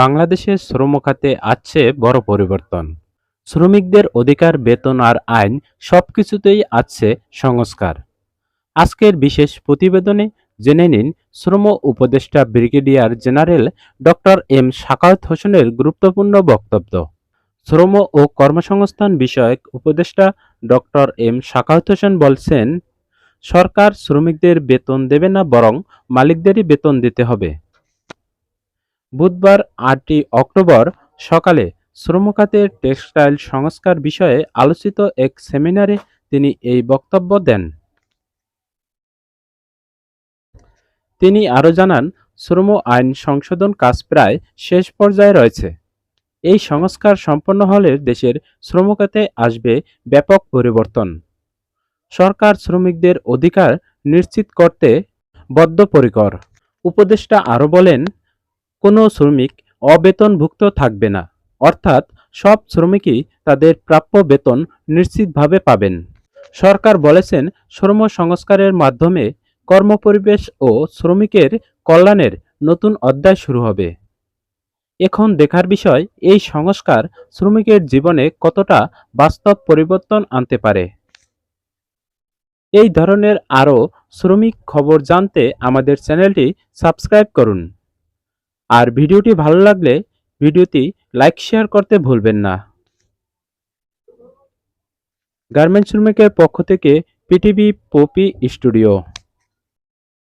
বাংলাদেশের শ্রম খাতে আসছে বড় পরিবর্তন। শ্রমিকদের অধিকার, বেতন আর আইন সব কিছুতেই আসছে সংস্কার। আজকের বিশেষ প্রতিবেদনে জেনে নিন শ্রম উপদেষ্টা brigadier general doctor M Sakhawat হোসেনের গুরুত্বপূর্ণ বক্তব্য। শ্রম ও কর্মসংস্থান বিষয়ক উপদেষ্টা ডক্টর এম সাকাওয়াত হোসেন বলছেন, সরকার শ্রমিকদের বেতন দেবে না, বরং মালিকদেরই বেতন দিতে হবে। বুধবার আটই অক্টোবর সকালে শ্রম খাতের টেক্সটাইল সংস্কার বিষয়ে আলোচিত এক সেমিনারে তিনি এই বক্তব্য দেন। তিনি আরও জানান, শ্রম আইন সংশোধন কাজ প্রায় শেষ পর্যায়ে রয়েছে। এই সংস্কার সম্পন্ন হলে দেশের শ্রম খাতে আসবে ব্যাপক পরিবর্তন। সরকার শ্রমিকদের অধিকার নিশ্চিত করতে বদ্ধপরিকর। উপদেষ্টা আরও বলেন কোনো শ্রমিক অবেতনভুক্ত থাকবে না, অর্থাৎ সব শ্রমিকই তাদের প্রাপ্য বেতন নিশ্চিতভাবে পাবেন। সরকার বলেছেন শ্রম সংস্কারের মাধ্যমে কর্মপরিবেশ ও শ্রমিকের কল্যাণের নতুন অধ্যায় শুরু হবে। এখন দেখার বিষয়, এই সংস্কার শ্রমিকের জীবনে কতটা বাস্তব পরিবর্তন আনতে পারে? এই ধরনের আরও শ্রমিক খবর জানতে আমাদের চ্যানেলটি সাবস্ক্রাইব করুন। আর ভিডিওটি ভালো লাগলে ভিডিওটি লাইক, শেয়ার করতে ভুলবেন না। গার্মেন্টস শ্রমিকের পক্ষ থেকে পিটিভি পপি স্টুডিও।